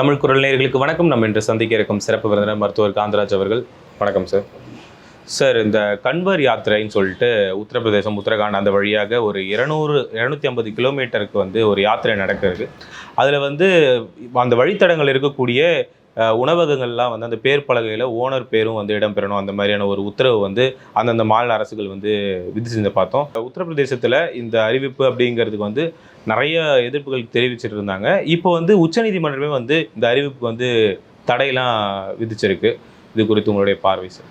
தமிழ் குரல் நேயர்களுக்கு வணக்கம். நம்ம இன்று சந்திக்க இருக்கும் சிறப்பு விருந்தினர் மருத்துவர் காந்தராஜ் அவர்கள். வணக்கம் சார் சார் இந்த கன்வர் யாத்திரைன்னு சொல்லிட்டு உத்தரப்பிரதேசம் உத்தரகாண்ட் அந்த வழியாக ஒரு இருநூறு இரநூத்தி ஐம்பது கிலோமீட்டருக்கு வந்து ஒரு யாத்திரை நடக்கிறது. அதில் வந்து அந்த வழித்தடங்கள் இருக்கக்கூடிய உணவகங்கள்லாம் வந்து அந்த பேர் பலகையில் ஓனர் பேரும் வந்து இடம்பெறணும். அந்த மாதிரியான ஒரு உத்தரவு வந்து அந்தந்த மாநில அரசுகள் வந்து விதிச்சிருந்த பார்த்தோம். உத்தரப்பிரதேசத்தில் இந்த அறிவிப்பு அப்படிங்கிறதுக்கு வந்து நிறைய எதிர்ப்புகள் தெரிவிச்சிட்டு இருந்தாங்க இப்போ வந்து உச்சநீதிமன்றமே வந்து இந்த அறிவிப்புக்கு வந்து தடையெல்லாம் விதிச்சிருக்கு. இது குறித்து உங்களுடைய பார்வை சார்.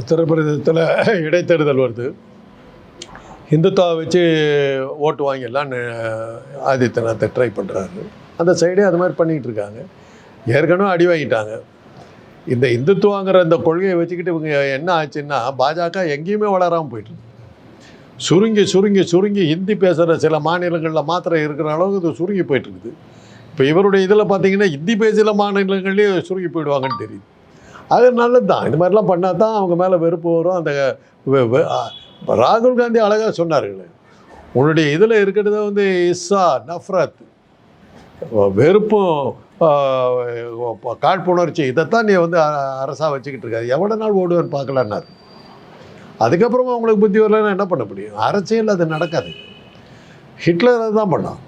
உத்தரப்பிரதேசத்தில் இடைத்தேர்தல் வருது. இந்துத்துவா வச்சு ஓட்டு வாங்கிடலான்னு ஆதித்யநாத்தை ட்ரை பண்ணுறாரு அந்த சைடே அது மாதிரி பண்ணிகிட்டு இருக்காங்க ஏற்கனவே அடி வாங்கிட்டாங்க. இந்த இந்துத்துவாங்கிற அந்த கொள்கையை வச்சுக்கிட்டு இவங்க என்ன ஆச்சுன்னா பாஜக எங்கேயுமே வளராமல் போயிட்டுருக்கு. சுருங்கி சுருங்கி சுருங்கி ஹிந்தி பேசுகிற சில மாநிலங்களில் மாத்திரம் இருக்கிற அளவுக்கு இது சுருங்கி போயிட்டு இருக்குது இப்போ இவருடைய இதில் பார்த்தீங்கன்னா ஹிந்தி பேசுகிற மாநிலங்கள்லேயே சுருங்கி போயிடுவாங்கன்னு தெரியுது. அது நல்லது தான் இது மாதிரிலாம் பண்ணால் தான் அவங்க மேலே வெறுப்பு வரும். அந்த வெ- ராகுல் காந்தி அழகாக சொன்னார்கள் உன்னுடைய இதில் இருக்கிறது வந்து இஸ்ஸா நஃப்ரத் வெறுப்பும் காழ்ப்புணர்ச்சி இதைத்தான் நீ வந்து அரசாக வச்சுக்கிட்டு இருக்காது எவ்வளோ நாள் ஓடுவேன்னு பார்க்கலான்னாரு. அதுக்கப்புறமா அவங்களுக்கு புத்தி வரலன்னா என்ன பண்ண முடியும்? அரசியல் அது நடக்காது. ஹிட்லர் அதுதான் பண்ணான்.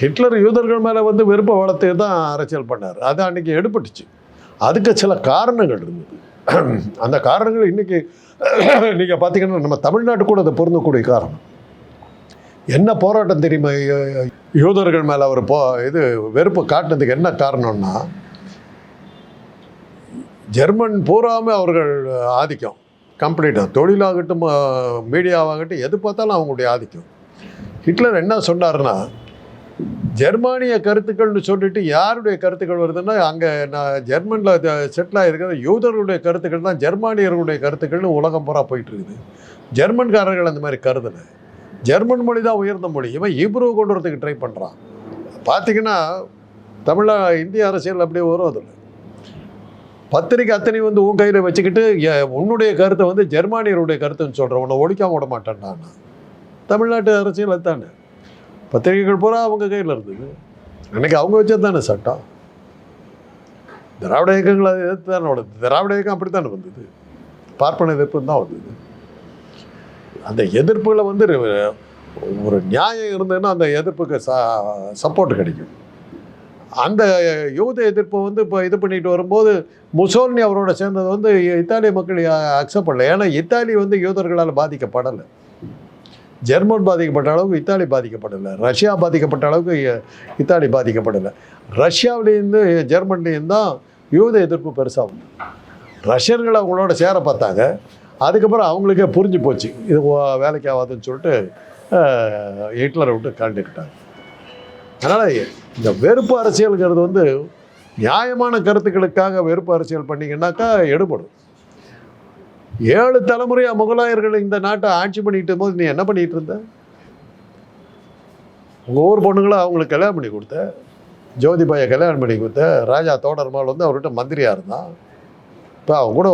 ஹிட்லர் யூதர்கள் மேலே வந்து வெறுப்பை வளர்த்து தான் அரசியல் பண்ணார். அது அன்றைக்கி எடுபட்டுச்சு. அதுக்கு சில காரணங்கள் இருந்தது. அந்த காரணங்கள் இன்றைக்கி நீங்கள் பார்த்தீங்கன்னா நம்ம தமிழ்நாட்டு கூட அது பொருந்தக்கூடிய காரணம். என்ன போராட்டம் தெரியுமா? யூதர்கள் மேலே அவர் போ இது வெறுப்பு காட்டினதுக்கு என்ன காரணம்னா ஜெர்மன் பூராமே அவர்கள் ஆதிக்கம். கம்ப்ளீட்டாக தொழிலாகட்டும் மீடியாவாகட்டும் எது பார்த்தாலும் அவங்களுடைய ஆதிக்கம். ஹிட்லர் என்ன சொன்னார்னா ஜெர்மானிய கருத்துக்கள்னு சொல்லிட்டு யாருடைய கருத்துக்கள் வருதுன்னா அங்கே நான் ஜெர்மனில் செட்டில் ஆகிருக்கிற யூதர்களுடைய கருத்துக்கள் தான் ஜெர்மானியர்களுடைய கருத்துக்கள்னு உலகம் பூரா போயிட்டு இருக்குது ஜெர்மன்காரர்கள் அந்த மாதிரி கருதலை. ஜெர்மன் மொழி தான் உயர்ந்த மொழி. இவன் ஈப்ரூ கொண்டு வரதுக்கு ட்ரை பண்ணுறான் பார்த்தீங்கன்னா தமிழ இந்திய அரசியல் அப்படியே வரும் அதில் பத்திரிக்கை அத்தனை வந்து உன் கையில் வச்சுக்கிட்டு உன்னுடைய கருத்தை வந்து ஜெர்மானியருடைய கருத்துன்னு சொல்கிறேன் உன்னை ஒழிக்காம விட மாட்டேன் நான். தமிழ்நாட்டு அரசியல் அதுதானே. பத்திரிகைகள் பூரா அவங்க கையில் இருந்தது. அன்னைக்கு அவங்க வச்சது தானே சட்டம். திராவிட இயக்கங்கள் அது எதிர்த்து தானே திராவிட இயக்கம் அப்படி தானே வந்தது. பார்ப்பன எதிர்ப்பு தான் வந்தது. அந்த எதிர்ப்புகளை வந்து ஒரு- ஒரு நியாயம் இருந்ததுன்னா அந்த எதிர்ப்புக்கு ச சப்போர்ட் கிடைக்கும். அந்த யூத எதிர்ப்பை வந்து இப்போ இது பண்ணிட்டு வரும்போது முசோல்னி அவரோட சேர்ந்தது வந்து இத்தாலிய மக்கள் அக்செப்ட் பண்ணல. ஏன்னா இத்தாலி வந்து யூதர்களால் பாதிக்கப்படலை. ஜெர்மன் பாதிக்கப்பட்ட அளவுக்கு இத்தாலி பாதிக்கப்படலை. ரஷ்யா பாதிக்கப்பட்ட அளவுக்கு இத்தாலி பாதிக்கப்படலை. ரஷ்யாவிலேருந்து ஜெர்மன்லேயும் தான் யூத எதிர்ப்பு பெருசாக வந்து ரஷ்யர்கள் அவங்களோட சேர பார்த்தாங்க. அதுக்கப்புறம் அவங்களுக்கே புரிஞ்சு போச்சு. இது ஓ- வேலைக்கு ஆகாதுன்னு சொல்லிட்டு ஹிட்லரை விட்டு கலந்துக்கிட்டாங்க அதனால் இந்த வெறுப்பு அரசியலுங்கிறது வந்து நியாயமான கருத்துக்களுக்காக வெறுப்பு அரசியல் பண்ணீங்கன்னாக்கா எடுபடும். ஏழு தலைமுறையாக முகலாயர்கள் இந்த நாட்டை ஆட்சி பண்ணிட்டு போது நீ என்ன பண்ணிட்டு இருந்த? உங்கள் ஊர் பொண்ணுங்களை அவங்களுக்கு கல்யாணம் பண்ணி கொடுத்த? ஜோதிபாயை கல்யாணம் பண்ணி கொடுத்த? ராஜா தோடர்மால் வந்து அவர்கிட்ட மந்திரியாக இருந்தான்? இப்போ அவங்க கூட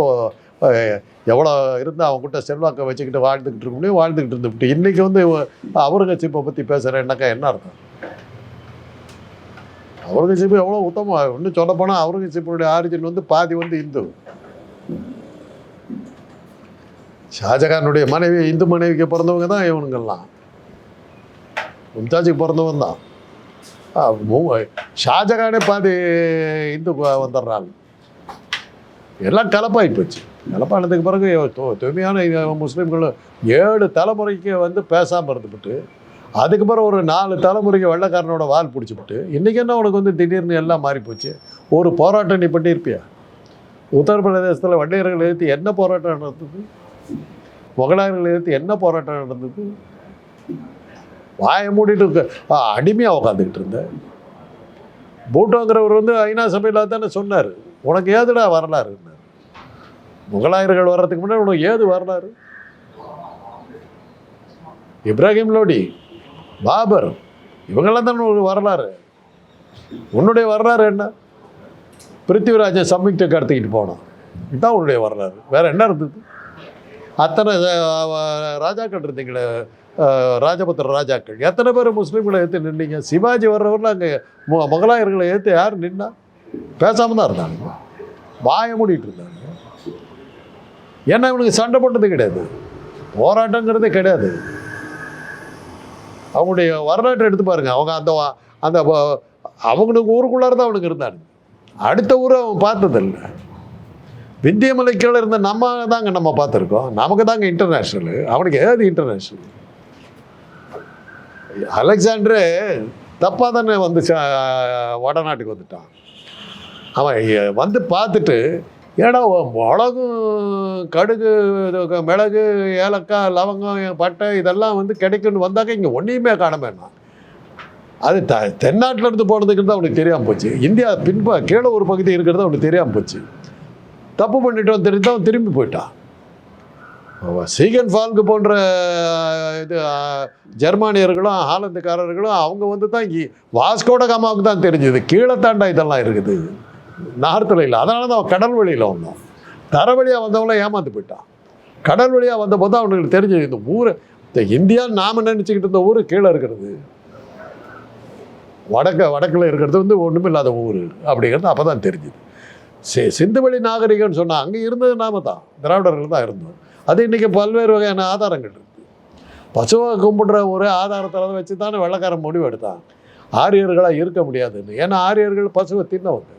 எவ்வளோ இருந்தால் அவங்ககிட்ட செல்வாக்கை வச்சுக்கிட்டு வாழ்ந்துக்கிட்டு இருக்க முடியும் வாழ்ந்துக்கிட்டு இருந்துவிட்டு இன்றைக்கி வந்து அவுரங்கசீப்பை பற்றி பேசுகிறேன்னாக்கா என்ன அர்த்தம்? அவுரங்கசீப் எவ்வளோ உத்தமம்? இன்னும் சொல்ல போனால் அவுரங்கசீப்பினுடைய ஆரிஜின் வந்து பாதி வந்து இந்து. ஷாஜகானுடைய மனைவி இந்து மனைவிக்கு பிறந்தவங்க தான் இவனுங்கெல்லாம் மும்தாஜுக்கு பிறந்தவன் தான். ஆ, ஷாஜகானே பாதி இந்து வந்துடுறாங்க எல்லாம் கலப்பாகி போச்சு. கலப்பானதுக்கு பிறகு தூய்மையான முஸ்லீம்கள் ஏழு தலைமுறைக்கு வந்து பேசாமல் இருந்துவிட்டு அதுக்கப்புறம் ஒரு நாலு தலைமுறைக்கு வெள்ளைக்காரனோட வால் பிடிச்சிவிட்டு இன்றைக்கி என்ன உனக்கு வந்து திடீர்னு எல்லாம் மாறி போச்சு ஒரு போராட்டம் நீ பண்ணியிருப்பியா? உத்தரப்பிரதேசத்தில் வண்டியர்கள் எதிர்த்து என்ன போராட்டம் நடந்தது? முகலாயர்கள் எதிர்த்து என்ன போராட்டம் நடந்தது? வாயை மூடிட்டு அடிமையாக உட்காந்துக்கிட்டு இருந்தேன் பூட்டோங்கிறவர் வந்து ஐநா சபையில் தானே சொன்னார். உனக்கு ஏதுடா வரலாறு? முகலாயர்கள் வர்றதுக்கு முன்னாடி உனக்கு ஏது வரலாறு? இப்ராஹிம் லோடி பாபர் இவங்கெல்லாம் தானே ஒரு வரலாறு. உன்னுடைய வரலாறு என்ன? பிருத்திவிராஜ சம்யுக்த கடத்திக்கிட்டு போனோம் இதுதான் உன்னுடைய வரலாறு. வேறு என்ன இருந்தது? அத்தனை ராஜாக்கள் இருந்தீங்களே ராஜபுத்திர ராஜாக்கள். எத்தனை பேர் முஸ்லீம்களை ஏற்று நின்றீங்க சிவாஜி வர்றவரில் அங்கே முகலாயர்களை ஏற்று யார் நின்னா? பேசாமல் தான் இருந்தாங்க வாய மூடிட்டு இருந்தாங்க ஏன்னா இவனுக்கு சண்டை போட்டது கிடையாது. போராட்டங்கிறதே கிடையாது. அவனுடைய வரலாற்றை எடுத்து பாருங்க. அவங்க அந்த அந்த அவங்களுக்கு ஊருக்குள்ளார தான் அவனுக்கு இருந்தானுங்க அடுத்த ஊரை அவன் பார்த்ததில்ல. விந்தியமலை கீழே இருந்த நம்ம தாங்க நம்ம பார்த்துருக்கோம். நமக்கு தாங்க இன்டர்நேஷ்னலு அவனுக்கு ஏதாவது இன்டர்நேஷ்னல் அலெக்சாண்டரு தப்பாக தானே வந்து வடநாட்டுக்கு வந்துட்டான். அவன் வந்து பார்த்துட்டு ஏன்னா உலகம் மிளகும் கடுகு இது மிளகு ஏலக்காய் லவங்கம் பட்டை இதெல்லாம் வந்து கிடைக்கும்னு வந்தாக்க இங்கே ஒன்றையுமே காணமேண்ணா அது த தென்னாட்டில் இருந்து போனதுக்கு தான் அவனுக்கு தெரியாமல் போச்சு. இந்தியா பின்ப கீழே ஒரு பகுதி இருக்கிறது அவனுக்கு தெரியாமல் போச்சு. தப்பு பண்ணிட்டோம் தெரிஞ்சு அவன் திரும்பி போயிட்டான். சீகன் ஃபால்கு போன்ற இது ஜெர்மானியர்களும் ஆலந்துக்காரர்களும் அவங்க வந்து தான் வாஸ்கோட காமாவுக்கு தான் தெரிஞ்சது. கீழே தாண்டா இதெல்லாம் இருக்குது. நார்த்தில் இல்லை அதனால தான் அவன் கடல் வழியில் வந்தான். தர வழியாக வந்தவங்களாம் ஏமாந்து போயிட்டான். கடல் வழியாக வந்தபோது தான் அவனுக்கு தெரிஞ்சது இந்த ஊரை இந்த இந்தியா நாம் நினச்சிக்கிட்டு இருந்த ஊர் கீழே இருக்கிறது. வடக்க வடக்கில் இருக்கிறது வந்து ஒன்றும் இல்லாத ஊர் அப்படிங்கிறது அப்போ தான் தெரிஞ்சுது. சி சிந்துவெளி நாகரிகம்னு சொன்னால் அங்கே இருந்தது நாம தான் திராவிடர்கள் தான் இருந்தோம். அது இன்றைக்கி பல்வேறு வகையான ஆதாரங்கள் இருக்குது பசுவை கும்பிடுற ஒரு ஆதாரத்தில் வச்சு தானே வெள்ளக்காரன் முடிவு எடுத்தான். ஆரியர்களாக இருக்க முடியாதுன்னு. ஏன்னா ஆரியர்கள் பசுவை தின்னவங்க.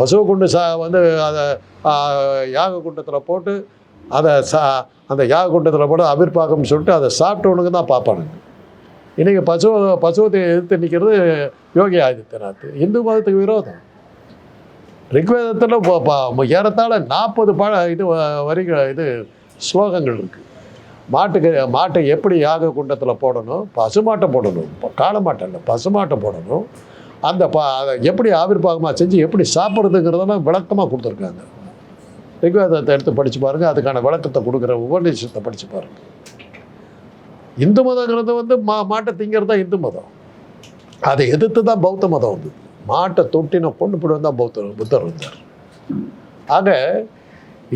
பசுவை கொண்டு சா வந்து அதை யாக குண்டத்தில் போட்டு அதை சா அந்த யாக குண்டத்தில் போட்டு அபிர்பாகம் சொல்லிட்டு அதை சாப்பிட்டவனுக்கு தான் பார்ப்பானுங்க. இன்றைக்கி பசு பசுவத்தை எதிர்த்து நிற்கிறது யோகி ஆதித்யநாத். இந்து மதத்துக்கு விரோதம். ரிக்வேதத்தில் ஏறத்தாழ நாற்பது பழ இது வ- வரிகள் இது ஸ்லோகங்கள் இருக்குது மாட்டுக்கு மாட்டை எப்படி யாக குண்டத்தில் போடணும்? பசுமாட்டை போடணும். ப- காளமாட்டை இல்லை பசுமாட்டை போடணும். அந்த பா அதை எப்படி ஆவிர்வாகமாக செஞ்சு எப்படி சாப்பிட்றதுங்கிறதெல்லாம் விளக்கமாக கொடுத்துருக்காங்க. ரிக்வேதத்தை எடுத்து படித்து பாருங்கள் அதுக்கான விளக்கத்தை கொடுக்குற உபநிஷத்தை படித்து பாருங்கள் இந்து மதங்கிறது வந்து மா மாட்டை திங்கிறது தான் இந்து மதம். அதை எதிர்த்து தான் பௌத்த மதம் வந்து மாட்டை தொட்டின பொண்ணு பிடி தான் பௌத்த புத்தர் வந்தார் ஆக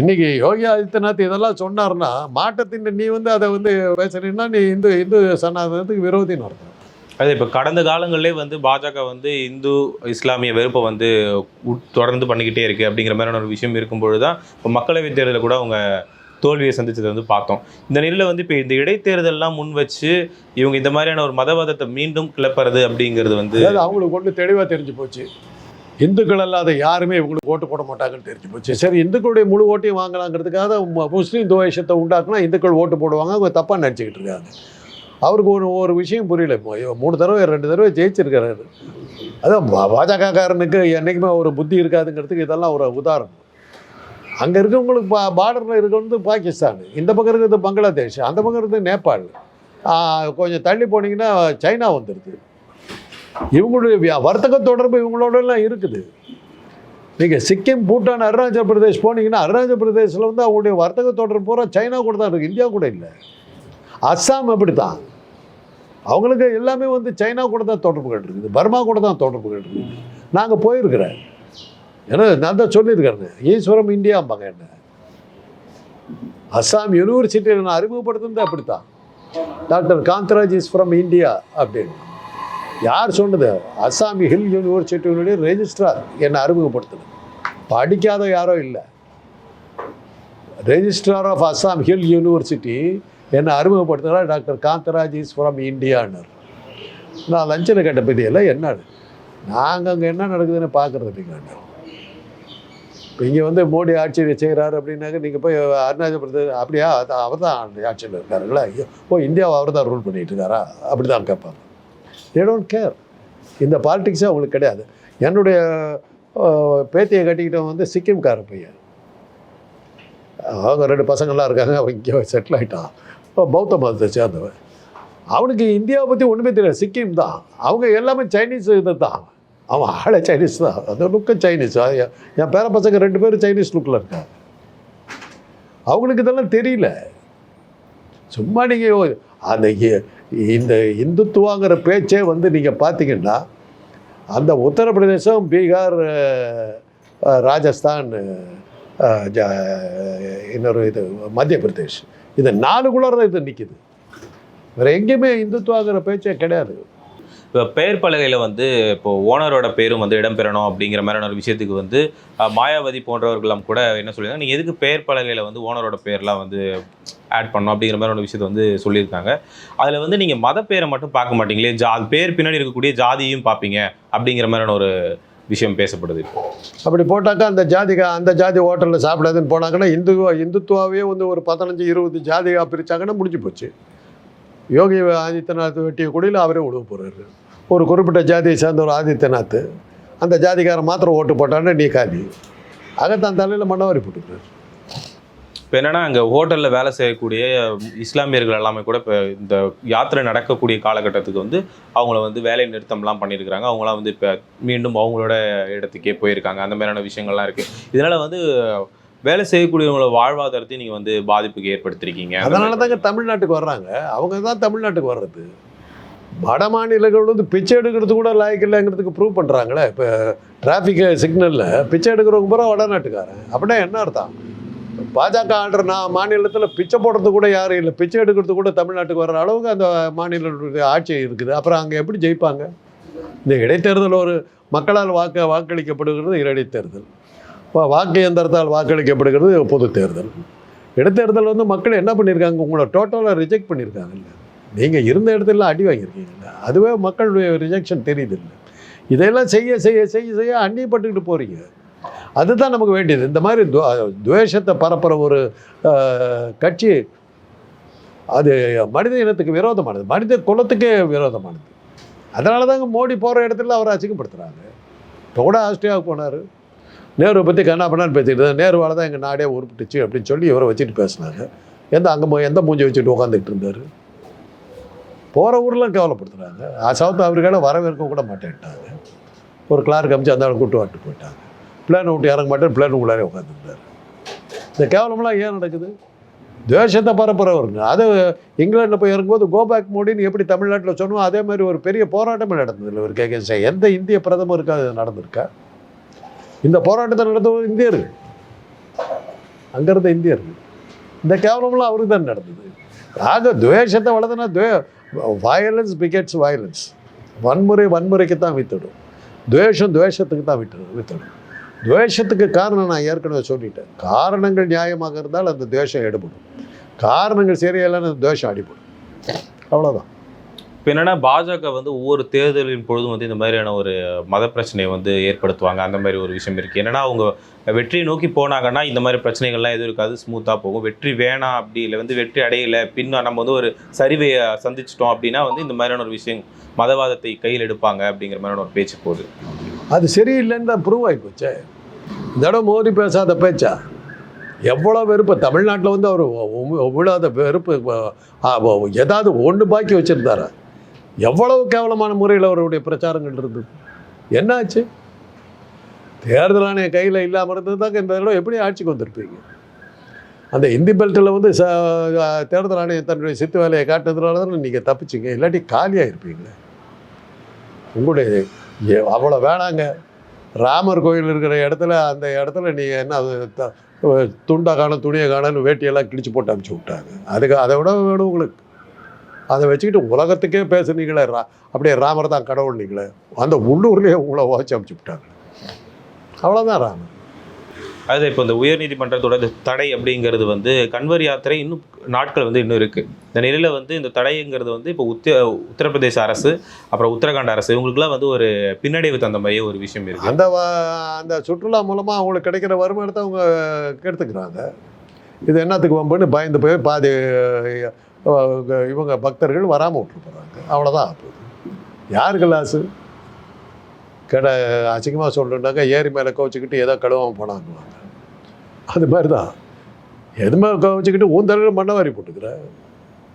இன்னைக்கு யோகி ஆதித்யநாத் இதெல்லாம் சொன்னார்னா மாட்டை தின்னு நீ வந்து அதை வந்து பேசுறீங்கன்னா நீ இந்து இந்து சனாதனத்துக்கு விரோதின்னு அர்த்தம். அது இப்போ கடந்த காலங்களிலே வந்து பாஜக வந்து இந்து இஸ்லாமிய வெறுப்பை வந்து உட்- தொடர்ந்து பண்ணிக்கிட்டே இருக்குது அப்படிங்கிற மாதிரியான ஒரு விஷயம் இருக்கும்பொழுது தான் இப்போ மக்களவைத் தேர்தலில் கூட அவங்க தோல்வியை சந்தித்ததை வந்து பார்த்தோம். இந்த நிலையில் வந்து இப்போ இந்த இடைத்தேர்தல்லாம் முன் வச்சு இவங்க இந்த மாதிரியான ஒரு மதவாதத்தை மீண்டும் கிளப்புறது அப்படிங்கிறது வந்து அவங்களுக்கு ஒன்று தெளிவாக தெரிஞ்சு போச்சு. இந்துக்கள் அல்லாத யாருமே இவங்களுக்கு ஓட்டு போட மாட்டாங்கன்னு தெரிஞ்சு போச்சு. சரி இந்துக்களுடைய முழு ஓட்டையும் வாங்கலாங்கிறதுக்காக முஸ்லீம் துவேஷத்தை உண்டாக்குனா இந்துக்கள் ஓட்டு போடுவாங்க அவங்க தப்பாக நினச்சிக்கிட்டு இருக்காங்க. அவருக்கு ஒரு ஒரு விஷயம் புரியல. இப்போ மூணு தடவை ரெண்டு தடவை ஜெயிச்சிருக்கிறாரு அதான் பாஜகக்காரனுக்கு என்றைக்குமே ஒரு புத்தி இருக்காதுங்கிறதுக்கு இதெல்லாம் ஒரு உதாரணம். அங்கே இருக்கவங்களுக்கு பா பார்டரில் இருக்கிறது பாகிஸ்தான். இந்த பக்கம் இருக்கிறது பங்களாதேஷ். அந்த பக்கம் இருக்கிறது நேபாள். கொஞ்சம் தள்ளி போனீங்கன்னா சைனா வந்துடுது இவங்களுடைய வர்த்தக தொடர்பு இவங்களோடலாம் இருக்குது. நீங்கள் சிக்கிம் பூட்டான் அருணாச்சல பிரதேஷ் போனீங்கன்னா அருணாச்சல பிரதேசில் வந்து அவங்களுடைய வர்த்தக தொடர்பு பூரா சைனா கூட தான் இருக்குது இந்தியா கூட இல்லை. அஸ்ஸாம் அப்படி தான் அவங்களுக்கு எல்லாமே வந்து சைனா கூட தான் தொடர்புகள் இருக்குது பர்மா கூட தான் தொடர்புகள் இருக்குது நாங்கள் போயிருக்கிறேன் ஏன்னா நான் தான் சொல்லியிருக்கிறேன். ஈஸ்வரம் இந்தியாம்பாங்க என்ன? அஸ்ஸாம் யூனிவர்சிட்டியில் நான் அறிமுகப்படுத்துனது அப்படித்தான். Doctor Kantharaj is from India அப்படின்னு. யார் சொன்னது? அஸ்ஸாம் ஹில் யூனிவர்சிட்டியினுடைய ரெஜிஸ்ட்ரார் என்னை அறிமுகப்படுத்தினது. படிக்காத யாரோ இல்லை. Registrar of Assam hill university என்னை அறிமுகப்படுத்தினா டாக்டர் காந்தராஜ் இஸ் ஃப்ரம் இந்தியான்னு நான் லஞ்சனை கேட்ட பற்றியெல்லாம் என்ன நாங்கள் அங்கே என்ன நடக்குதுன்னு பார்க்குறது இல்லைங்கண்ணா இப்போ இங்கே வந்து மோடி ஆட்சி செய்கிறாரு அப்படின்னாக்க நீங்கள் போய் அருணாச்சல பிரதேச அப்படியா அவர் தான் ஆட்சியில் இருக்காருங்களா ஐயோ ஓ இந்தியாவை அவர் தான் ரூல் பண்ணிட்டு இருக்காரா அப்படி தான் கேட்பாங்க. தே டோன்ட் கேர் இந்த பாலிடிக்ஸே அவங்களுக்கு கிடையாது. என்னுடைய பேத்தியை கட்டிக்கிட்டவன் வந்து சிக்கிம்கார பையன். அவங்க ரெண்டு பசங்கள்லாம் இருக்காங்க. அவன் இங்கே செட்டில் ஆகிட்டான் பௌத்த மதத்தை சேர்ந்தவன். அவனுக்கு இந்தியாவை பற்றி ஒன்றுமே தெரியாது. சிக்கிம் தான். அவங்க எல்லாமே சைனீஸ் இது தான். அவன் ஆளை சைனீஸ் தான். அந்த லுக்கு சைனீஸ். என் பேர பசங்க ரெண்டு பேரும் சைனீஸ் லுக்கில் இருக்காங்க. அவங்களுக்கு இதெல்லாம் தெரியல. சும்மா நீங்கள் அந்த இந்த இந்துத்துவாங்கிற பேச்சே வந்து நீங்கள் பார்த்தீங்கன்னா அந்த உத்தரப்பிரதேசம் பீகார் ராஜஸ்தான் இன்னொரு இது மத்திய பிரதேஷ் இது நாலுக்குள்ளார தான் இது நிற்கிது வேறு எங்கேயுமே இந்துத்துவாங்கிற பேச்சே கிடையாது. இப்போ பெயர் பலகையில் வந்து இப்போ ஓனரோட பேரும் வந்து இடம்பெறணும் அப்படிங்கிற மாதிரியான ஒரு விஷயத்துக்கு வந்து மாயாவதி போன்றவர்கள்லாம் கூட என்ன சொல்லியிருக்காங்க நீங்கள் எதுக்கு பெயர் பலகையில் வந்து ஓனரோட பேர்லாம் வந்து ஆட் பண்ணணும் அப்படிங்கிற மாதிரி ஒரு விஷயத்தை வந்து சொல்லியிருக்காங்க. அதில் வந்து நீங்கள் மத பேரை மட்டும் பார்க்க மாட்டீங்களே ஜா பேர் பின்னாடி இருக்கக்கூடிய ஜாதியும் பார்ப்பீங்க அப்படிங்கிற மாதிரியான ஒரு விஷயம் பேசப்படுது. அப்படி போட்டாக்கா அந்த ஜாதிகா அந்த ஜாதி ஹோட்டலில் சாப்பிடாதுன்னு போனாங்கன்னா இந்து இந்துத்துவாவே வந்து ஒரு பதினஞ்சு இருபது ஜாதிகா பிரித்தாங்கன்னா முடிஞ்சு போச்சு. யோகி ஆதித்யநாத் வெட்டிய குடியில் அவரே உழுவ போகிறாரு ஒரு குறிப்பிட்ட ஜாதியை சேர்ந்த ஒரு ஆதித்யநாத் அந்த ஜாதிக்காரன் மாத்திரம் ஓட்டு போட்டான்னு நீ காதி அகத்தான் தலையில் மண்ணவாரி போட்டுக்கிறார். இப்போ என்னன்னா அங்கே ஹோட்டலில் வேலை செய்யக்கூடிய இஸ்லாமியர்கள் எல்லாமே கூட இப்போ இந்த யாத்திரை நடக்கக்கூடிய காலகட்டத்துக்கு வந்து அவங்கள வந்து வேலை நிறுத்தம்லாம் பண்ணியிருக்கிறாங்க. அவங்களாம் வந்து இப்போ மீண்டும் அவங்களோட இடத்துக்கே போயிருக்காங்க. அந்த மாதிரியான விஷயங்கள்லாம் இருக்குது இதனால் வந்து வேலை செய்யக்கூடியவங்களோட வாழ்வாதாரத்தையும் நீங்கள் வந்து பாதிப்புக்கு ஏற்படுத்திருக்கீங்க. அதனால தாங்க தமிழ்நாட்டுக்கு வர்றாங்க. அவங்க தான் தமிழ்நாட்டுக்கு வர்றது. வட மாநிலங்கள் வந்து பிச்சை எடுக்கிறது கூட லாய்க்கு இல்லைங்கிறதுக்கு ப்ரூவ் பண்ணுறாங்களே இப்போ டிராஃபிக் சிக்னலில் பிச்சை எடுக்கிறவங்க பூரா வடநாட்டுக்காரன். அப்படின்னா என்ன அர்த்தம்? பாஜக ஆடுற நான் மாநிலத்தில் பிச்சை போடுறது கூட யாரும் இல்லை. பிச்சை எடுக்கிறது கூட தமிழ்நாட்டுக்கு வர்ற அளவுக்கு அந்த மாநிலத்துடைய ஆட்சி இருக்குது. அப்புறம் அங்கே எப்படி ஜெயிப்பாங்க? இந்த இடைத்தேர்தல் ஒரு மக்களால் வாக்கு வாக்களிக்கப்படுகிறது இடைத்தேர்தல். வாக்கு எந்திரத்தால் வாக்களிக்கப்படுகிறது பொது தேர்தல். இடைத்தேர்தல் வந்து மக்கள் என்ன பண்ணியிருக்காங்க உங்களை டோட்டலாக ரிஜெக்ட் பண்ணியிருக்காங்கல்ல நீங்கள் இருந்த இடத்துல அடி வாங்கியிருக்கீங்கல்ல. அதுவே மக்களுடைய ரிஜெக்ஷன் தெரியுது இல்லை. இதையெல்லாம் செய்ய செய்ய செய்ய செய்ய அந்நியப்பட்டுக்கிட்டு போகிறீங்க அதுதான் நமக்கு வேண்டியது. இந்த மாதிரி துவேஷத்தை பரப்புகிற ஒரு கட்சி அது மனித இனத்துக்கு விரோதமானது. மனித குலத்துக்கே விரோதமானது. அதனால தாங்க மோடி போகிற இடத்துல அவரை அசிங்கப்படுத்துகிறாங்க இப்போ கூட ஆஸ்திரேலியாவுக்கு போனார். நேருவை பற்றி கண்ணா பண்ணான்னு பேசிக்கிட்டு இருந்தார். நேருவால தான் எங்கள் நாடே உருப்பிட்டுச்சு அப்படின்னு சொல்லி இவரை வச்சுட்டு பேசினாங்க எந்த அங்கே எந்த மூஞ்சி வச்சுட்டு உட்காந்துட்டு இருந்தார்? போகிற ஊர்லாம் கேவலப்படுத்துகிறாங்க சவுத் ஆப்பிரிக்காவில் வரவேற்க கூட மாட்டேன்ட்டாங்க. ஒரு கிளார்க் அமைச்சு அந்த ஆளை கூட்டு வாட்டு போயிட்டாங்க. பிளான் விட்டு இறங்க மாட்டேன் பிளான் உள்ளாரே உட்காந்துருந்தார் இந்த கேவலம்லாம் ஏன் நடக்குது? துவேஷத்தை பரப்புறவருங்க. அது இங்கிலாண்டில் போய் இறங்கும்போது கோபேக் மோடின்னு எப்படி தமிழ்நாட்டில் சொன்னோம் அதே மாதிரி ஒரு பெரிய போராட்டமே நடந்தது இல்லை ஒரு கேட்க எந்த இந்திய பிரதமருக்கு அது நடந்திருக்கா? இந்த போராட்டத்தை நடந்தவர் இந்தியர்கள். அங்கே இருந்த இந்தியர்கள். இந்த கேவலம்லாம் அவருக்கு தான் நடந்தது. ஆக துவேஷத்தை வளர்த்துனா துவே வயலன்ஸ் பிகெட்ஸ் வயலன்ஸ் வன்முறை வன்முறைக்கு தான் வித்துடும். துவேஷம் துவேஷத்துக்கு தான் விட்டு வித்துடும். துவேஷத்துக்கு காரணம் நான் ஏற்கனவே சொல்லிட்டேன். காரணங்கள் நியாயமாக இருந்தால் அந்த துவேஷம் எடுபடும். காரணங்கள் சரியில்லைன்னு அந்த துவேஷம் அடிபடும். அவ்வளோதான் இப்போ என்னன்னா பாஜக வந்து ஒவ்வொரு தேர்தலின் பொழுதும் வந்து இந்த மாதிரியான ஒரு மத பிரச்சனையை வந்து ஏற்படுத்துவாங்க. அந்த மாதிரி ஒரு விஷயம் இருக்குது என்னன்னா அவங்க வெற்றியை நோக்கி போனாங்கன்னா இந்த மாதிரி பிரச்சனைகள்லாம் எதுவும் இருக்காது ஸ்மூத்தாக போகும். வெற்றி வேணாம் அப்படி இல்லை வந்து வெற்றி அடையலை பின்ன நம்ம வந்து ஒரு சரிவை சந்திச்சிட்டோம் அப்படின்னா வந்து இந்த மாதிரியான ஒரு விஷயம் மதவாதத்தை கையில் எடுப்பாங்க அப்படிங்கிற மாதிரியான ஒரு பேச்சு போகுது. அது சரியில்லைன்னு தான் ப்ரூவ் ஆகி போச்சே. இந்த தடவை மோடி பேசாத பேச்சா? எவ்வளோ வெறுப்பு. தமிழ்நாட்டில் வந்து அவர் விழாத வெறுப்பு ஏதாவது ஒன்று பாக்கி வச்சுருந்தாரா? எவ்வளவு கேவலமான முறையில் அவருடைய பிரச்சாரங்கள் இருந்தது. என்னாச்சு? தேர்தல் ஆணைய கையில் இல்லாமல் இருந்தது தாங்க இந்த தடவை. எப்படி ஆட்சிக்கு வந்திருப்பீங்க? அந்த இந்தி பெல்ட்டில் வந்து ச தேர்தல் ஆணையம் தன்னுடைய சித்து வேலையை காட்டுறதுனால தான் நீங்கள் தப்பிச்சிங்க. இல்லாட்டி காலியாக இருப்பீங்களே உங்களுடைய அவ்வளோ வேணாங்க. ராமர் கோயில் இருக்கிற இடத்துல அந்த இடத்துல நீங்கள் என்ன அது த- துண்டை காணும் துணியை காணன்னு வேட்டியெல்லாம் கிழிச்சு போட்டு அனுப்பிச்சி விட்டாங்க. அதுக்கு அதை விட வேணும் உங்களுக்கு. அதை வச்சுக்கிட்டு உலகத்துக்கே பேசுனீங்களே ரா அப்படியே ராமர் தான் கடவுள் நீங்களே. அந்த உள்ளூர்லேயே உங்களை வாச்சு அமுச்சு விட்டாங்க. அவ்வளோதான் ராமர். அதாவது இப்போ இந்த உயர்நீதிமன்றத்தோட தடை அப்படிங்கிறது வந்து கன்வர் யாத்திரை இன்னும் நாட்கள் வந்து இன்னும் இருக்குது இந்த நிலையில் வந்து இந்த தடைங்கிறது வந்து இப்போ உத்த உத்தரப்பிரதேச அரசு அப்புறம் உத்தரகாண்ட் அரசு இவங்களுக்குலாம் வந்து ஒரு பின்னடைவு தந்த மாதிரியே ஒரு விஷயம் இருக்குது அந்த அந்த சுற்றுலா மூலமாக அவங்களுக்கு கிடைக்கிற வருமானத்தை அவங்க கெடுத்துக்கிறாங்க. இது என்னத்துக்கு வம்புன்னு பயந்து போய் பாதி இவங்க பக்தர்கள் வராமல் விட்டுருப்பாங்க போகிறாங்க அவ்வளோதான் ஆகுது யாருக்கு லாஸு கடை அசிங்கமாக சொல்லணுன்னாக்கா ஏரி மேலே கோச்சிக்கிட்டு ஏதோ கழுவாமல் போனாங்குவாங்க அது மாதிரி தான் எதுவுமே கோச்சிக்கிட்டு ஊந்தலையில் மண்ணை வாரி போட்டுக்கிற?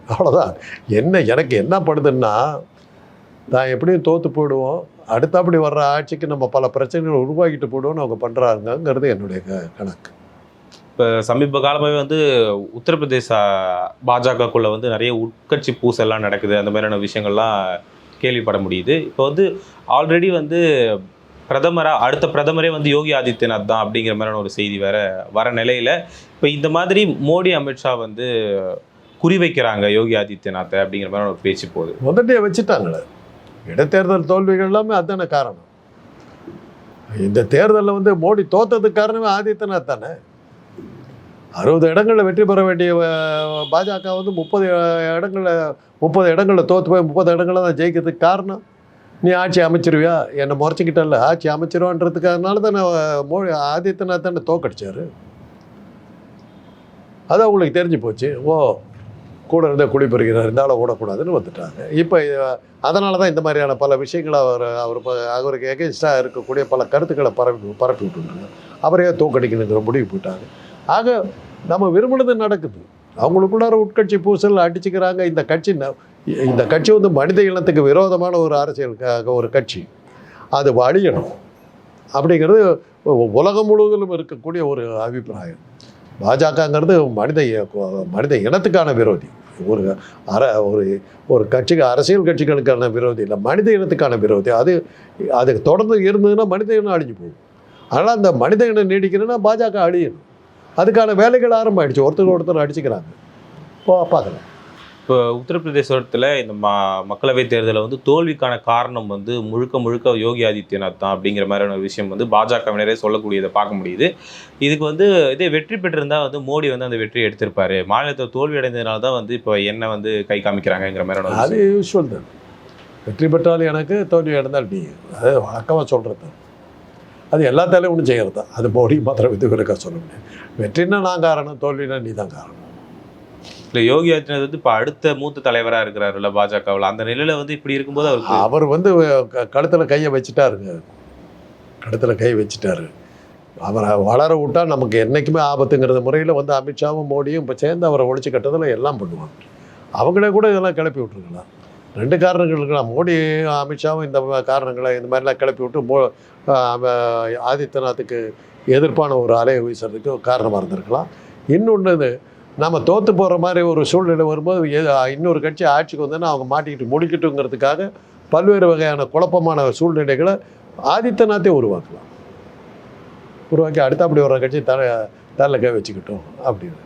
அவ்வளோதான் என்ன எனக்கு என்ன படுதுன்னா நான் எப்படியும் தோற்று போயிடுவோம். அடுத்தபடி வர்ற ஆட்சிக்கு நம்ம பல பிரச்சனைகளை உருவாக்கிட்டு போடுவோம்னு அவங்க பண்ணுறாங்கங்கிறது என்னுடைய க- கணக்கு. இப்போ சமீப காலமாகவே வந்து உத்தரப்பிரதேச பாஜகக்குள்ளே வந்து நிறைய உட்கட்சி பூசெல்லாம் நடக்குது. அந்த மாதிரியான விஷயங்கள்லாம் கேள்விப்பட முடியுது இப்போ வந்து ஆல்ரெடி வந்து பிரதமராக அடுத்த பிரதமரே வந்து யோகி ஆதித்யநாத் தான் அப்படிங்கிற மாதிரியான ஒரு செய்தி வேற வர நிலையில். இப்போ இந்த மாதிரி மோடி அமித்ஷா வந்து குறிவைக்கிறாங்க யோகி ஆதித்யநாத்தை அப்படிங்கிற மாதிரியான ஒரு பேச்சு போகுது. முதட்டையை வச்சுட்டாங்களே. இடைத்தேர்தல் தோல்விகள் எல்லாமே அதுதானே காரணம். இந்த தேர்தலில் வந்து மோடி தோத்ததுக்கு காரணமே ஆதித்யநாத் தானே? அறுபது இடங்களில் வெற்றி பெற வேண்டிய பாஜக வந்து முப்பது இடங்களில் முப்பது இடங்களில் தோற்று போய் முப்பது இடங்களில் தான் ஜெயிக்கிறதுக்கு காரணம். நீ ஆட்சி அமைச்சிருவியா? என்னை முறைச்சிக்கிட்டல ஆட்சி அமைச்சிருவான்றதுக்காகனால தானே மொழி மோடி ஆதித்யநாத் தானே தோக்கடிச்சார். அது அவங்களுக்கு தெரிஞ்சு போச்சு. ஓ கூட இருந்த குடிபெறுகிறார் இருந்தாலும் ஓடக்கூடாதுன்னு வந்துட்டாங்க. இப்போ அதனால தான் இந்த மாதிரியான பல விஷயங்களை அவர் அவர் அவருக்கு எகென்ஸ்டாக இருக்கக்கூடிய பல கருத்துக்களை பரப்பி பரப்பி விட்டுருக்காங்க அவரையே தோக்கடிக்கணுங்கிற முடிவு போயிட்டாங்க ஆக நம்ம விரும்பினது நடக்குது. அவங்களுக்குள்ளார உட்கட்சி பூசல் அடிச்சுக்கிறாங்க. இந்த கட்சி இந்த கட்சி வந்து மனித இனத்துக்கு விரோதமான ஒரு அரசியல் ஒரு கட்சி. அது அழியணும் அப்படிங்கிறது உலகம் முழுவதிலும் இருக்கக்கூடிய ஒரு அபிப்பிராயம். பாஜகங்கிறது மனித மனித இனத்துக்கான விரோதி. ஒரு அர ஒரு ஒரு கட்சிக்கு அரசியல் கட்சிகளுக்கான விரோதி இல்லை மனித இனத்துக்கான விரோதி. அது அது தொடர்ந்து இருந்ததுன்னா மனித இனம் அழிஞ்சு போகும். அதனால் அந்த மனித இனம் நீடிக்கணும்னா பாஜக அழியணும். அதுக்கான வேலைகள் ஆரம்பமாயிடுச்சு. ஒருத்தர் ஒருத்தர் அடிச்சுக்கிறாங்க. போ பார்க்கலாம் இப்போ உத்தரப்பிரதேசத்தில் இந்த ம மக்களவை தேர்தலில் வந்து தோல்விக்கான காரணம் வந்து முழுக்க முழுக்க யோகி ஆதித்யநாத் தான் அப்படிங்கிற மாதிரியான ஒரு விஷயம் வந்து பாஜகவினரே சொல்லக்கூடியதை பார்க்க முடியுது. இதுக்கு வந்து இதே வெற்றி பெற்றிருந்தா வந்து மோடி வந்து அந்த வெற்றியை எடுத்திருப்பாரு. மாநிலத்தில் தோல்வி அடைந்ததுனால தான் வந்து இப்போ என்ன வந்து கை காமிக்கிறாங்கங்கிற மாதிரியான அது யூஸ்வல் தான். வெற்றி பெற்றால் எனக்கு தோல்வி அடைந்தால் நீ. அது வழக்கமாக சொல்கிறது அது எல்லாத்தாலையும் ஒன்றும் செய்கிறது தான் அது மோடி மாத்திரம் இருக்க சொல்ல முடியாது. வெற்றினா நான் காரணம் தோல்வினா நீ தான் காரணம். இல்லை யோகி ஆதித்யநாத் வந்து இப்போ அடுத்த மூத்த தலைவராக இருக்கிறாருல்ல பாஜகவில். அந்த நிலையில வந்து இப்படி இருக்கும்போது அவருக்கு அவர் வந்து கழுத்தில் கையை வச்சுட்டாருங்க. கழுத்தில் கை வச்சுட்டாரு. அவரை வளர விட்டா நமக்கு என்றைக்குமே ஆபத்துங்கிறது முறையில் வந்து அமித்ஷாவும் மோடியும் இப்போ சேர்ந்து அவரை ஒழிச்சு கட்டதில் எல்லாம் பண்ணுவாங்க. அவங்களே கூட இதெல்லாம் கிளப்பி விட்டுருக்கலாம். ரெண்டு காரணங்கள் இருக்கலாம் மோடி அமித்ஷாவும் இந்த காரணங்களை இந்த மாதிரிலாம் கிளப்பி விட்டு மோ ஆதித்யநாத்துக்கு எதிர்ப்பான ஒரு அலையை வீசுறதுக்கு காரணமாக இருந்திருக்கலாம். இன்னொன்று நம்ம தோற்று போகிற மாதிரி ஒரு சூழ்நிலை வரும்போது இன்னொரு கட்சி ஆட்சிக்கு வந்தோன்னா அவங்க மாட்டிக்கிட்டு முடிக்கட்டுங்கிறதுக்காக பல்வேறு வகையான குழப்பமான சூழ்நிலைகளை ஆதித்யநாத்தே உருவாக்கலாம். உருவாக்கி அடுத்த அப்படி வர கட்சி தலை தலையில் கை வச்சுக்கிட்டோம் அப்படின்னு.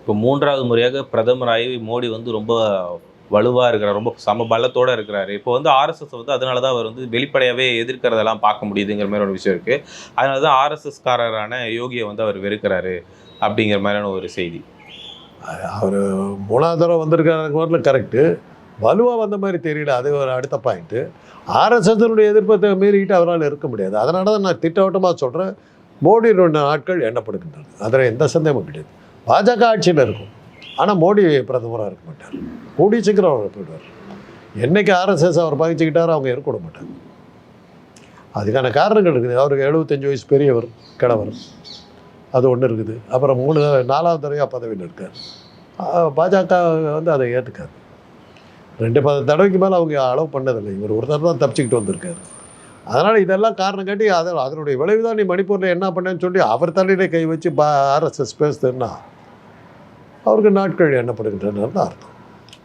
இப்போ மூன்றாவது முறையாக பிரதமர் ஆகி மோடி வந்து ரொம்ப வலுவாக இருக்கிறார் ரொம்ப சம பலத்தோடு இருக்கிறாரு. இப்போ வந்து ஆர்எஸ்எஸ் வந்து அதனால தான் அவர் வந்து வெளிப்படையாகவே எதிர்க்கிறதெல்லாம் பார்க்க முடியுதுங்கிற மாதிரி ஒரு விஷயம் இருக்குது அதனால தான் ஆர்எஸ்எஸ்காரரான யோகியை வந்து அவர் வெறுக்கிறாரு அப்படிங்கிற மாதிரியான ஒரு செய்தி. அவர் மூணாவது தடவை வந்திருக்காரு கரெக்டு வலுவாக வந்த மாதிரி தெரியல அது ஒரு அடுத்த பாயிண்ட்டு ஆர்எஸ்எஸ்னுடைய எதிர்ப்பை மீறிக்கிட்டு அவரால் இருக்க முடியாது. அதனால தான் நான் திட்டவட்டமாக சொல்கிறேன் மோடியினுடைய நாட்கள் எண்ணப்படுகின்றன அதில் எந்த சந்தேகமும் கிடையாது. பாஜக ஆட்சியில் இருக்கும். ஆனால் மோடி பிரதமராக இருக்க மாட்டார். கூடிய சீக்கிரம் அவர் போயிடுவார். என்னைக்கு ஆர்எஸ்எஸ் அவர் பகிச்சுக்கிட்டாரோ அவங்க ஏற்கூட மாட்டாங்க. அதுக்கான காரணங்கள் இருக்குது. அவருக்கு எழுபத்தஞ்சு வயசு பெரியவர் கிழவர் அது ஒன்று இருக்குது. அப்புறம் மூணு நாலாவது தடவையாக பதவியில் இருக்கார். பாஜக வந்து அதை ஏற்றுக்காது ரெண்டு பத தடவைக்கு மேலே அவங்க அளவு பண்ணதில்லை. இவர் ஒருத்தர் தான் தப்பிச்சுக்கிட்டு வந்திருக்காரு. அதனால் இதெல்லாம் காரணம் காட்டி அதை அதனுடைய விளைவு தான் நீ மணிப்பூரில் என்ன பண்ணேன்னு சொல்லி அவர் தலையிலே கை வச்சு பா ஆர்எஸ்எஸ் பேசுதுன்னா அவருக்கு நாட்கள் எண்ணப்படுகின்றன அர்த்தம்.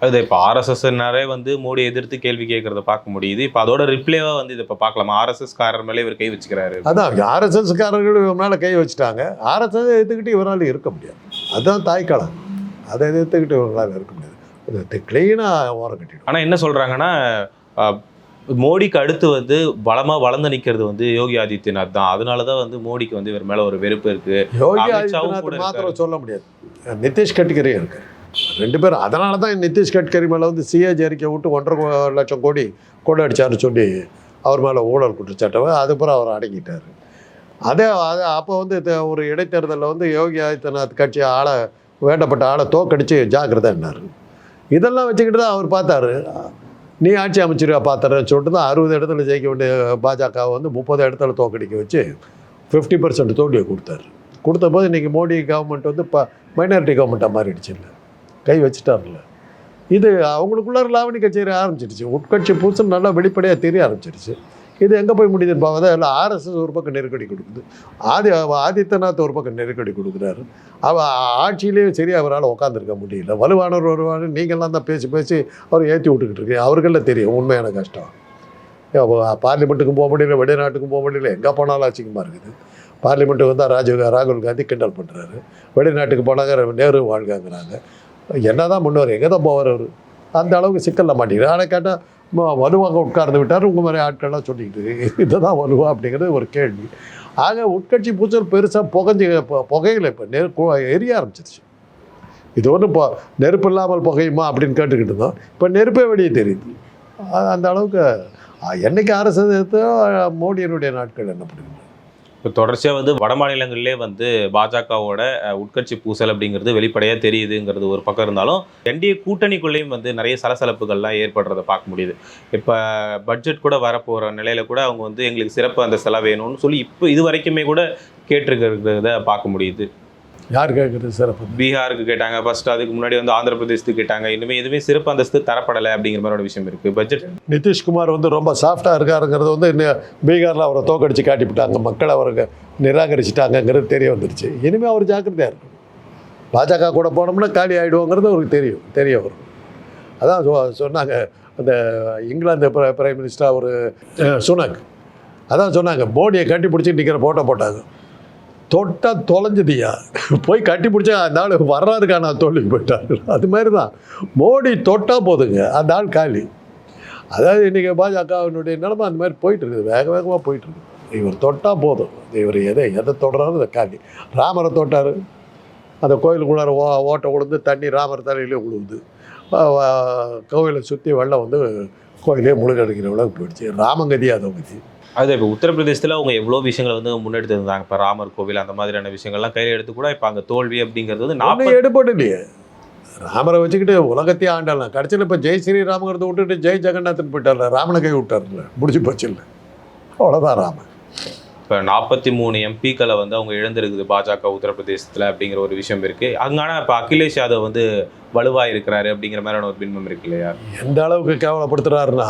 அது இப்போ ஆர்எஸ்எஸ்னாரே வந்து மோடி எதிர்த்து கேள்வி கேட்கறத பார்க்க முடியுது. இப்போ அதோட ரிப்ளேவா வந்து இதை இப்போ பார்க்கலாமா? ஆர்எஸ்எஸ் காரர் மேலே இவர் கை வச்சுக்கிறாரு. அதான் ஆர்எஸ்எஸ்காரர்கள் இவர் மேலே கை வச்சுட்டாங்க. ஆர்எஸ்எஸ் எதிர்த்துக்கிட்டு இவரால் இருக்க முடியாது. அதுதான் தாய்க்காலம் அதை எதிர்த்துக்கிட்டு இவரால் இருக்க முடியாது. க்ளீனாக ஓரம் கட்டிடும் ஆனால் என்ன சொல்றாங்கன்னா அஹ், மோடிக்கு அடுத்து வந்து பலமா வளர்ந்து நிக்கிறது வந்து யோகி ஆதித்யநாத் தான். அதனால தான் வந்து மோடிக்கு வந்து இவர் மேல ஒரு வெறுப்பு இருக்கு. யோகி ஆதித்யநாத் மாத்திரம் சொல்ல முடியாது. நிதிஷ் கட்கரி இருக்கு ரெண்டு பேரும். அதனால தான் நிதிஷ் கட்கரி மேலே வந்து சிஏஜி அறிக்கை விட்டு ஒன்றரை லட்சம் கோடி கொள்ளை அடிச்சாருன்னு சொல்லி அவர் மேலே ஊழல் குற்றச்சாட்டவை அதுக்கப்புறம் அவர் அடங்கிட்டார். அதே அது அப்போ வந்து ஒரு இடைத்தேர்தலில் வந்து யோகி ஆதித்யநாத் கட்சி ஆளை வேண்டப்பட்ட ஆளை தோக்கடிச்சு ஜாக்கிரதைன்னாரு. இதெல்லாம் வச்சுக்கிட்டு தான் அவர் பார்த்தாரு. நீ ஆட்சி அமைச்சரியா பார்த்துறேன்னு சொல்லிட்டு தான் அறுபது இடத்துல ஜெயிக்க வேண்டிய பாஜகவை வந்து முப்பது இடத்துல தோக்கடிக்க வச்சு ஃபிஃப்டி பர்சன்ட் தோல்வியை கொடுத்தாரு. கொடுத்த போது இன்றைக்கி மோடி கவர்மெண்ட் வந்து இப்போ மைனாரிட்டி கவர்மெண்ட்டாக மாறிடுச்சு இல்லை. கை வச்சுட்டார்ல இது அவங்களுக்குள்ளார லாவணி கச்சேரி ஆரம்பிச்சிடுச்சு. உட்கட்சி புதுசு நல்லா வெளிப்படையாக தெரிய ஆரம்பிச்சிடுச்சு. இது எங்கே போய் முடியுதுன்னு பார்க்க இல்லை ஆர்எஸ்எஸ் ஒரு பக்கம் நெருக்கடி கொடுக்குது. ஆதி ஆதித்யநாத் ஒரு பக்கம் நெருக்கடி கொடுக்குறாரு. அவ ஆட்சியிலேயே சரி அவரால் உட்காந்துருக்க முடியல. வலுவானவர் வருவானு நீங்கள்லாம் தான் பேசி பேசி அவர் ஏற்றி விட்டுக்கிட்டு இருக்கீங்க. அவருக்கெல்லாம் தெரியும் உண்மையான கஷ்டம். பார்லிமெண்ட்டுக்கும் போக முடியல வெளிநாட்டுக்கும் போக முடியல. எங்கே போனாலும் அசிங்கமாக இருக்குது. பார்லிமெண்ட்டுக்கு வந்தால் ராஜீவ் ராகுல் காந்தி கிண்டல் பண்ணுறாரு வெளிநாட்டுக்கு போனாங்க நேரு வாழ்காங்கிறாங்க என்ன தான் முன்னவர் எங்கே தான் போவார் அவர்? அந்த அளவுக்கு சிக்கலில் மாட்டேங்கிறார் ஆனால் கேட்டால் ம- வலுவாக உட்கார்ந்து விட்டார். உங்கள் மாதிரி ஆட்கள்லாம் சொல்லிக்கிட்டு இதுதான் வலுவா? அப்படிங்கிறது ஒரு கேள்வி. ஆக உட்கட்சி பூச்சல் பெருசாக புகஞ்சு இப்போ இப்போ நெரு எரிய ஆரம்பிச்சிருச்சு. இது ஒன்றும் இப்போ நெருப்பு இல்லாமல் புகையுமா அப்படின்னு கேட்டுக்கிட்டு இருந்தோம். இப்போ நெருப்பே வெளியே தெரியுது. அந்த அளவுக்கு என்னைக்கு அரசு எதிர்த்தோ, மோடியினுடைய நாட்கள் என்ன பண்ணுது இப்போ தொடர்ச்சியாக வந்து வட மாநிலங்களிலே வந்து பாஜகவோட உட்கட்சி பூசல் அப்படிங்கிறது வெளிப்படையாக தெரியுதுங்கிறது ஒரு பக்கம் இருந்தாலும் என்டிஏ கூட்டணிக்குள்ளேயும் வந்து நிறைய சலசலப்புகள்லாம் ஏற்படுறத பார்க்க முடியுது. இப்போ பட்ஜெட் கூட வரப்போகிற நிலையில் கூட அவங்க வந்து எங்களுக்கு சிறப்பு அந்த செலவு வேணும்னு சொல்லி இப்போ இது வரைக்குமே கூட கேட்டிருக்கிறத பார்க்க முடியுது. யார் கேட்குறது சிறப்பு? பீகாருக்கு கேட்டாங்க ஃபர்ஸ்ட் அதுக்கு முன்னாடி வந்து ஆந்திர பிரதேசத்துக்கு கேட்டாங்க. இனிமேல் எதுவுமே சிறப்பு அந்தஸ்து தரப்படலை அப்படிங்கிற மாதிரி ஒரு விஷயம் இருக்குது பட்ஜெட் நிதிஷ்குமார் வந்து ரொம்ப சாஃப்டாக இருக்காருங்கிறது வந்து இன்னும் பீகாரில் அவரை தோக்கடிச்சு காட்டிவிட்டாங்க. மக்கள் அவருக்கு நிராகரிச்சிட்டாங்கங்கிறது தெரிய வந்துருச்சு. இனிமேல் அவர் ஜாக்கிரதையாக இருக்கும் பாஜக கூட போனோம்னா காலி ஆகிடுவோங்கிறது அவருக்கு தெரியும். தெரிய வரும். அதான் சொன்னாங்க. அந்த இங்கிலாந்து பிர- பிரைம் மினிஸ்டர் அவர் சுனக். அதான் சொன்னாங்க. மோடியை கட்டி பிடிச்சி நிற்கிற போட்டோ போட்டாங்க. தொட்டால் தொலைஞ்சதியா போய் கட்டி பிடிச்சா அந்த ஆள் வர்றாருக்கா? நான் தோல்விக்கு போயிட்டார். அது மாதிரி தான் மோடி தொட்டால் போதுங்க. அந்த ஆள் காலி. அதாவது இன்றைக்கி பாஜகவினுடைய நிலமை அந்த மாதிரி போயிட்டுருக்குது. வேக வேகமாக போயிட்டுருக்கு. இவர் தொட்டால் போதும். இவர் எதை எதை தொடுறாலும் அதை காலி. ராமரை தொட்டார். அந்த கோயிலுக்குள்ளார ஓ ஓட்டை விழுந்து தண்ணி ராமர் தலையிலே விழுவுது கோவிலை சுற்றி வெள்ளம் வந்து கோயிலே முழுகடிக்கிற அளவுக்கு போயிடுச்சு. ராமங்கதி அதை கதி அது இப்போ உத்தரப்பிரதேசத்தில் அவங்க எவ்வளோ விஷயங்களை வந்து முன்னெடுத்து இருந்தாங்க. இப்போ ராமர் கோவில் அந்த மாதிரியான விஷயங்கள்லாம் கையில் எடுத்து கூட இப்போ அங்கே தோல்வி அப்படிங்கிறது வந்து நாற்பது எடுபட்டு இல்லையே ராமரை வச்சுக்கிட்டு உலகத்தையே ஆண்டலாம் கடைசியில் இப்போ ஜெய் ஸ்ரீராமங்கிறத விட்டுட்டு ஜெய் ஜெகநாதன் போயிட்டார்ல? ராமனை கை விட்டார்ல? முடிச்சு போச்சு இல்லை. அவ்வளோதான் ராமன் இப்போ நாற்பத்தி மூணு எம்பிக்களை வந்து அவங்க இழந்திருக்குது பாஜக உத்தரப்பிரதேசத்தில் அப்படிங்கிற ஒரு விஷயம் இருக்குது அங்கான இப்போ அகிலேஷ் யாதவ் வந்து வலுவாக இருக்கிறாரு அப்படிங்கிற மாதிரியான ஒரு பின்பம் இருக்கு இல்லையா? எந்த அளவுக்கு கேவலப்படுத்துறாருன்னா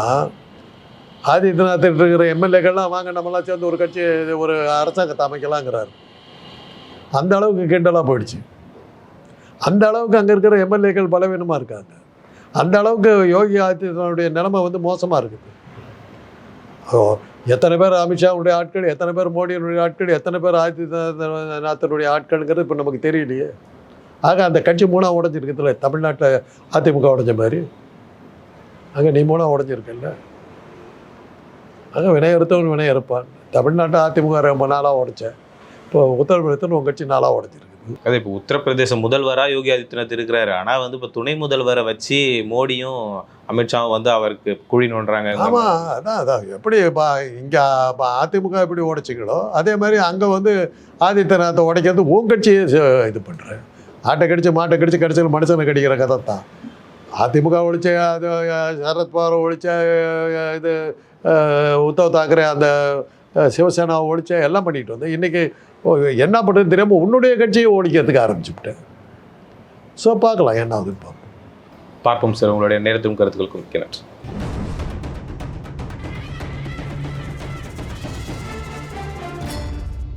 ஆதித்யநாத் இருக்கிற எம்எல்ஏக்கள்லாம் வாங்க நம்மளாம் சேர்ந்து ஒரு கட்சி ஒரு அரசாங்கத்தை அமைக்கலாங்கிறாரு. அந்த அளவுக்கு கிண்டலாக போயிடுச்சு. அந்த அளவுக்கு அங்கே இருக்கிற எம்எல்ஏக்கள் பலவீனமாக இருக்காங்க. அந்த அளவுக்கு யோகி ஆதித்யநாத்துடைய நிலைமை வந்து மோசமாக இருக்குது. ஓ, எத்தனை பேர் அமித்ஷாவுடைய ஆட்கள் எத்தனை பேர் மோடியினுடைய ஆட்கள் எத்தனை பேர் ஆதித்யநாத்தனுடைய ஆட்கள்ங்கிறது இப்போ நமக்கு தெரியலையே. ஆக அந்த கட்சி மூணாக உடஞ்சிருக்குதுல்ல தமிழ்நாட்டில் அதிமுக உடஞ்ச மாதிரி. அங்கே நீ மூணாக உடஞ்சிருக்கல்ல. அங்கே வினய இருத்தவன் வினய இருப்பான் தமிழ்நாட்டை அதிமுக ரொம்ப நாளாக உடைச்சேன். இப்போ உத்தரப்பிரதேசத்தில் உங்கள் கட்சி நாளாக உடஞ்சிருக்குது அது இப்போ உத்தரப்பிரதேச முதல்வராக யோகி ஆதித்யநாத் இருக்கிறாரு. ஆனால் வந்து இப்போ துணை முதல்வரை வச்சு மோடியும் அமித்ஷாவும் வந்து அவருக்கு குழி நோண்டுறாங்க. ஆமாம் அதான் அதான். எப்படி இப்போ இங்கே அதிமுக எப்படி உடைச்சிங்களோ அதே மாதிரி அங்கே வந்து ஆதித்யநாத்தை உடைக்கிறது உன் கட்சியை இது பண்ணுறேன் ஆட்டை கடிச்சு மாட்டை கடிச்சு கடைசியில் மனுஷனை கடிக்கிற கதை தான் அதிமுக ஒழிச்ச அது சரத்பவார் ஒழிச்ச இது உத்தவ் தாக்கரே அந்த சிவசேனாவை ஒழிச்ச எல்லாம் பண்ணிட்டு வந்தேன் இன்றைக்கி என்ன பண்ணுறது தெரியாமல் உன்னுடைய கட்சியை ஒழிக்கிறதுக்கு ஆரம்பிச்சுவிட்டேன் ஸோ பார்க்கலாம் என்ன ஆகுதுன்னு பார்ப்போம். பார்ப்போம் சார். உங்களுடைய நேரத்தும் கருத்துக்களுக்கும் மிக்க